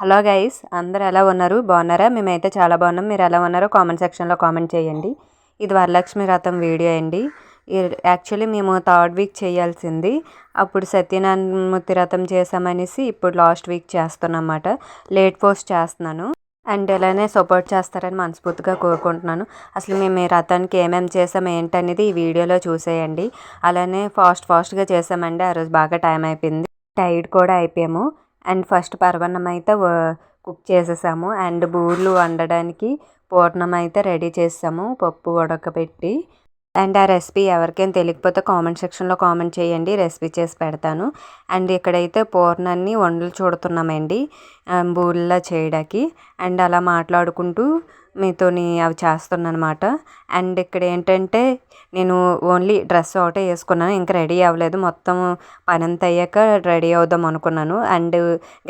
Hello guys అందరు ఎలా ఉన్నారు? బాగున్నారా? మేమైతే చాలా బాగున్నాం. మీరు ఎలా ఉన్నారో కామెంట్ సెక్షన్లో కామెంట్ చేయండి. ఇది వరలక్ష్మి రథం వీడియో అండి. యాక్చువల్లీ మేము థర్డ్ వీక్ చేయాల్సింది. అప్పుడు సత్యనారాయణమూర్తి రథం చేసామనేసి ఇప్పుడు లాస్ట్ వీక్ చేస్తున్నమాట లేట్ పోస్ట్ చేస్తున్నాను. అండ్ ఇలానే సపోర్ట్ చేస్తారని మనస్ఫూర్తిగా కోరుకుంటున్నాను. అసలు మేము ఈ రథానికి ఏమేమి చేసాం ఏంటనేది ఈ వీడియోలో చూసేయండి. అలానే ఫాస్ట్ ఫాస్ట్గా చేసామండి. ఆ రోజు బాగా టైం అయిపోయింది. టైడ్ కూడా అయిపోయాము. అండ్ ఫస్ట్ పరవన్నం అయితే కుక్ చేసేసాము. అండ్ బూరెలు వండడానికి పూర్ణం అయితే రెడీ చేసాము పప్పు ఉడకబెట్టి అండ్ ఆ రెసిపీ ఎవరికైనా తెలియకపోతే కామెంట్ సెక్షన్లో కామెంట్ చేయండి. రెసిపీ చేసి పెడతాను. అండ్ ఇక్కడైతే పూర్ణాన్ని వండలు చూడుతున్నామండి. బూరెలా చేయడానికి. అండ్ అలా మాట్లాడుకుంటూ మీతోని అవి చేస్తున్నాను అనమాట అండ్ ఇక్కడ ఏంటంటే నేను ఓన్లీ డ్రెస్ ఒకటే వేసుకున్నాను. ఇంకా రెడీ అవ్వలేదు. మొత్తం పని అంతా అయ్యాక రెడీ అవుదాం అనుకున్నాను. And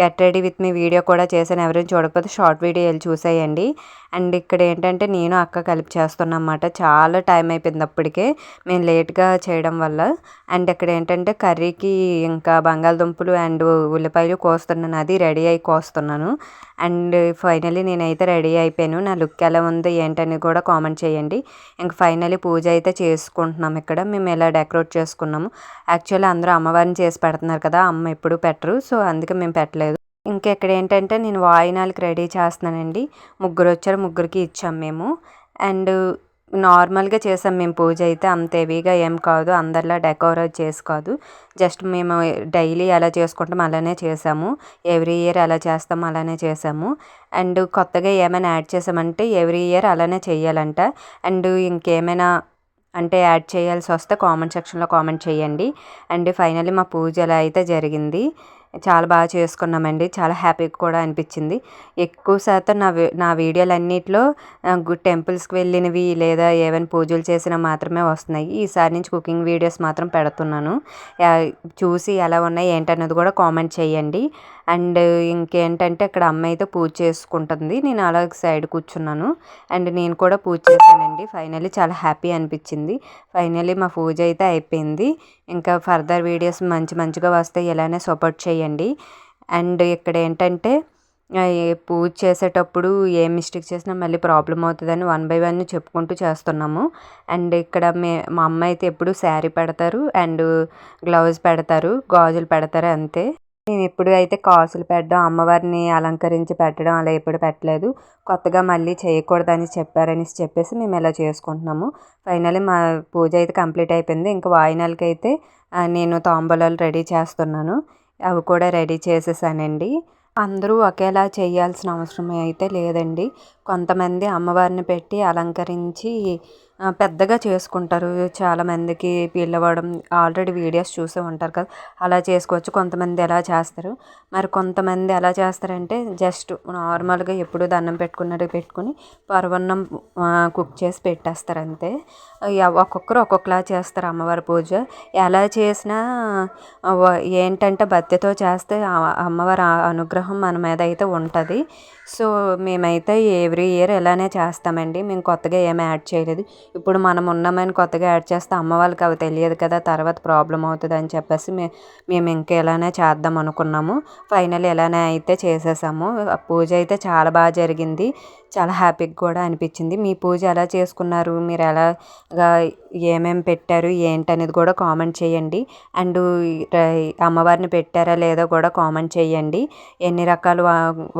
get ready with me video కూడా చేశాను. ఎవరైనా చూడకపోతే షార్ట్ వీడియో వెళ్ళి చూసేయండి. అండ్ ఇక్కడ ఏంటంటే నేను అక్క కలిపి చేస్తున్నాను అనమాట చాలా టైం అయిపోయింది అప్పటికే. మేము లేట్గా చేయడం వల్ల. అండ్ ఇక్కడ ఏంటంటే కర్రీకి ఇంకా బంగాళదుంపలు అండ్ ఉల్లిపాయలు కోస్తున్నాను. అది రెడీ అయి కోస్తున్నాను. అండ్ ఫైనలీ నేనైతే రెడీ అయిపోయాను. నా లుక్ ఎలా ఉంది ఏంటని కూడా కామెంట్ చేయండి. ఇంక ఫైనలీ పూజ అయితే చేసుకుంటున్నాం ఇక్కడ. మేము ఎలా డెకరేట్ చేసుకున్నాము? యాక్చువల్లీ అందరూ అమ్మవారిని చేసి పెడుతున్నారు కదా అమ్మ ఎప్పుడు పెట్టరు. సో అందుకే మేము పెట్టలేదు. ఇంకా ఇక్కడ ఏంటంటే నేను వాయినాలకి రెడీ చేస్తున్నానండి. ముగ్గురు వచ్చారు ముగ్గురికి ఇచ్చాం మేము. అండ్ నార్మల్గా చేసాం మేము పూజ అయితే అంత హెవీగా ఏం కాదు అందరిలా డెకోరేట్ చేసుకోదు. కాదు జస్ట్ మేము డైలీ ఎలా చేసుకుంటాం అలానే చేసాము. ఎవ్రీ ఇయర్ ఎలా చేస్తాం అలానే చేసాము. అండ్ కొత్తగా ఏమైనా యాడ్ చేసామంటే ఎవ్రీ ఇయర్ అలానే చేయాలంట. అండ్ ఇంకేమైనా అంటే యాడ్ చేయాల్సి వస్తే కామెంట్ సెక్షన్లో కామెంట్ చేయండి. అండ్ ఫైనల్లీ మా పూజ ఎలా అయితే జరిగింది చాలా బాగా చేసుకున్నామండి. చాలా హ్యాపీగా కూడా అనిపించింది. ఎక్కువ శాతం నా నా వీడియోలు అన్నిట్లో గుడ్ టెంపుల్స్కి వెళ్ళినవి లేదా ఏవైనా పూజలు చేసినా మాత్రమే వస్తున్నాయి. ఈసారి నుంచి కుకింగ్ వీడియోస్ మాత్రం పెడుతున్నాను. చూసి ఎలా ఉన్నాయి ఏంటన్నది కూడా కామెంట్ చేయండి. అండ్ ఇంకేంటంటే అక్కడ అమ్మ అయితే పూజ చేసుకుంటుంది. నేను అలా సైడ్ కూర్చున్నాను. అండ్ నేను కూడా పూజ చేశానండి. ఫైనల్లీ చాలా హ్యాపీ అనిపించింది. ఫైనల్లీ మా పూజ అయితే అయిపోయింది. ఇంకా ఫర్దర్ వీడియోస్ మంచి మంచిగా వస్తే ఇలానే సపోర్ట్ చేయండి. అండ్ ఇక్కడ ఏంటంటే పూజ చేసేటప్పుడు ఏ మిస్టేక్ చేసినా మళ్ళీ ప్రాబ్లం అవుతుందని వన్ బై వన్ చెప్పుకుంటూ చేస్తున్నాము. అండ్ ఇక్కడ మే మా అమ్మ అయితే ఎప్పుడు శారీ పెడతారు అండ్ గ్లౌజ్ పెడతారు గాజులు పెడతారు అంతే. మేము ఎప్పుడు అయితే కాసులు పెట్టడం అమ్మవారిని అలంకరించి పెట్టడం అలా ఎప్పుడు పెట్టలేదు. కొత్తగా మళ్ళీ చేయకూడదని చెప్పారని చెప్పేసి మేము ఇలా చేసుకుంటున్నాము. ఫైనల్లీ మా పూజ అయితే కంప్లీట్ అయిపోయింది. ఇంకా వాయినాలకి అయితే నేను తాంబూలాలు రెడీ చేస్తున్నాను. అవి కూడా రెడీ చేసేసానండి. అందరూ ఒకేలా చేయాల్సిన అవసరం అయితే లేదండి. కొంతమంది అమ్మవారిని పెట్టి అలంకరించి పెద్దగా చేసుకుంటారు. చాలామందికి పిలవడం ఆల్రెడీ వీడియోస్ చూసే ఉంటారు కదా. అలా చేసుకోవచ్చు. కొంతమంది ఎలా చేస్తారు? మరి కొంతమంది ఎలా చేస్తారంటే జస్ట్ నార్మల్గా ఎప్పుడు దండం పెట్టుకున్నట్టు పెట్టుకుని పరవన్నం కుక్ చేసి పెట్టేస్తారు అంతే. ఒక్కొక్కరు ఒక్కొక్కలా చేస్తారు అమ్మవారి పూజ. ఎలా చేసినా ఏంటంటే భక్తితో చేస్తే అమ్మవారి అనుగ్రహం మన మీద అయితే ఉంటుంది. సో మేమైతే ఎవ్రీ ఇయర్ ఇలానే చేస్తామండి. మేము కొత్తగా ఏమి యాడ్ చేయలేదు. ఇప్పుడు మనం ఉన్నామని కొత్తగా యాడ్ చేస్తే అమ్మ వాళ్ళకి అవి తెలియదు కదా తర్వాత ప్రాబ్లం అవుతుంది అని చెప్పేసి మే మేము ఇంకా ఇలానే చేద్దాం అనుకున్నాము. ఫైనల్ ఇలానే అయితే చేసేసాము. పూజ అయితే చాలా బాగా జరిగింది. చాలా హ్యాపీగా కూడా అనిపించింది. మీ పూజ ఎలా చేసుకున్నారు? మీరు ఎలాగా ఏమేమి పెట్టారు? ఏంటి అనేది కూడా కామెంట్ చేయండి. అండ్ అమ్మవారిని పెట్టారా లేదో కూడా కామెంట్ చేయండి. ఎన్ని రకాల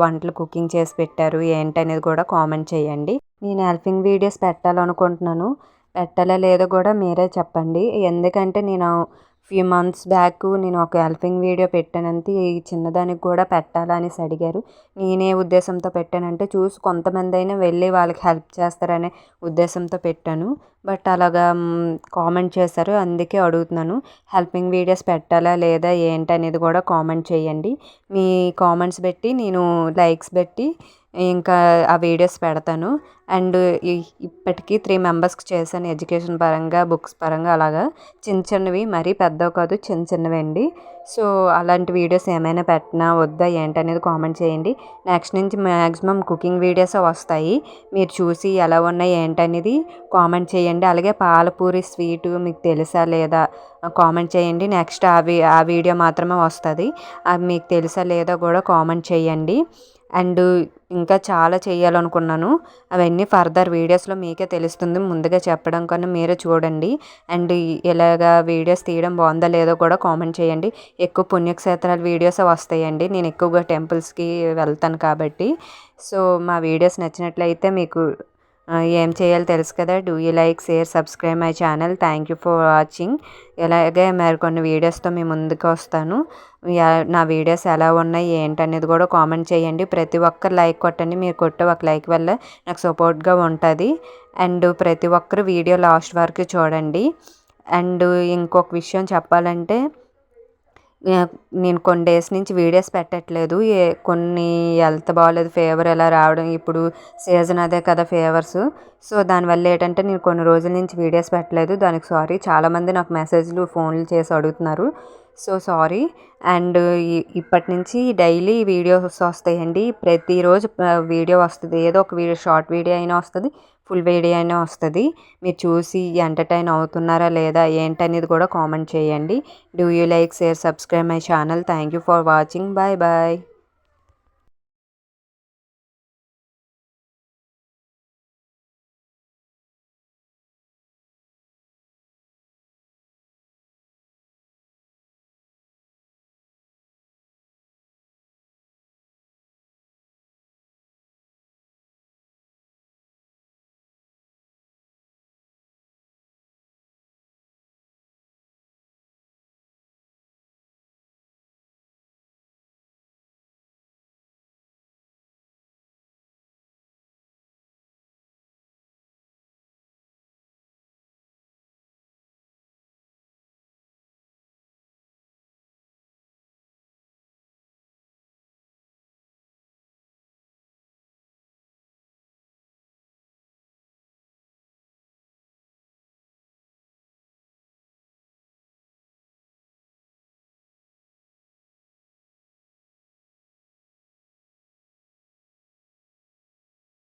వంటలు కుకింగ్ చేసి పెట్టారు? ఏంటి అనేది కూడా కామెంట్ చేయండి. నేను హెల్పింగ్ వీడియోస్ పెట్టాలనుకుంటున్నాను. పెట్టాలా లేదో కూడా మీరే చెప్పండి. ఎందుకంటే నేను ఫ్యూ మంత్స్ బ్యాక్ నేను ఒక హెల్పింగ్ వీడియో పెట్టానంతే ఈ చిన్నదానికి కూడా పెట్టాలా అనేసి అడిగారు. నేనే ఉద్దేశంతో పెట్టానంటే చూసి కొంతమంది అయినా వెళ్ళి వాళ్ళకి హెల్ప్ చేస్తారనే ఉద్దేశంతో పెట్టాను. బట్ అలాగా కామెంట్ చేశారు. అందుకే అడుగుతున్నాను. హెల్పింగ్ వీడియోస్ పెట్టాలా లేదా ఏంటి అనేది కూడా కామెంట్ చేయండి. మీ కామెంట్స్ పెట్టి నేను లైక్స్ పెట్టి ఇంకా ఆ వీడియోస్ పెడతాను. అండ్ ఇప్పటికీ త్రీ మెంబర్స్కి చేశాను ఎడ్యుకేషన్ పరంగా బుక్స్ పరంగా అలాగా. చిన్న చిన్నవి మరీ పెద్దవి కాదు చిన్న చిన్నవి అండి. సో అలాంటి వీడియోస్ ఏమైనా పెట్టినా వద్దా ఏంటనేది కామెంట్ చేయండి. నెక్స్ట్ నుంచి మ్యాక్సిమం కుకింగ్ వీడియోస్ వస్తాయి. మీరు చూసి ఎలా ఉన్నాయి ఏంటనేది కామెంట్ చేయండి. అలాగే పాలపూరి స్వీటు మీకు తెలుసా లేదా కామెంట్ చేయండి. నెక్స్ట్ అవి ఆ వీడియో మాత్రమే వస్తుంది. అది మీకు తెలుసా లేదా కూడా కామెంట్ చేయండి. అండ్ ఇంకా చాలా చేయాలనుకున్నాను. అవన్నీ ఫర్దర్ వీడియోస్లో మీకే తెలుస్తుంది. ముందుగా చెప్పడం కన్నా మీరే చూడండి. అండ్ ఇలాగా వీడియోస్ తీయడం బాగుందా లేదో కూడా కామెంట్ చేయండి. ఎక్కువ పుణ్యక్షేత్రాల వీడియోస్ వస్తాయండి. నేను ఎక్కువగా టెంపుల్స్కి వెళ్తాను కాబట్టి. సో మా వీడియోస్ నచ్చినట్లయితే మీకు ఏం చేయాలో తెలుసు కదా. Do you like share subscribe my channel thank you for watching ఇలాగే మరికొన్ని వీడియోస్తో మీ ముందుకు వస్తాను. నా వీడియోస్ ఎలా ఉన్నాయి ఏంటనేది కూడా కామెంట్ చేయండి. ప్రతి ఒక్కరు లైక్ కొట్టండి. మీరు కొట్టే ఒక లైక్ వల్ల నాకు సపోర్ట్గా ఉంటుంది. అండ్ ప్రతి ఒక్కరు వీడియో లాస్ట్ వరకు చూడండి. అండ్ ఇంకొక విషయం చెప్పాలంటే నేను కొన్ని డేస్ నుంచి వీడియోస్ పెట్టట్లేదు. ఏ కొన్ని హెల్త్ బాగాలేదు ఫీవర్ ఎలా రావడం ఇప్పుడు సీజన్ అదే కదా ఫీవర్స్ సో దానివల్ల ఏంటంటే నేను కొన్ని రోజుల నుంచి వీడియోస్ పెట్టలేదు. దానికి సారీ చాలామంది నాకు మెసేజ్లు ఫోన్లు చేసి అడుగుతున్నారు. సో సారీ అండ్ ఇప్పటి నుంచి డైలీ వీడియోస్ వస్తాయండి. ప్రతిరోజు వీడియో వస్తుంది. ఏదో ఒక వీడియో షార్ట్ వీడియో అయినా వస్తుంది. ఫుల్ వేడి అయినా వస్తుంది. మీరు చూసి ఎంటర్టైన్ అవుతున్నారా లేదా ఏంటనేది కూడా కామెంట్ చేయండి. Do you like share subscribe my channel. Thank you for watching. Bye bye.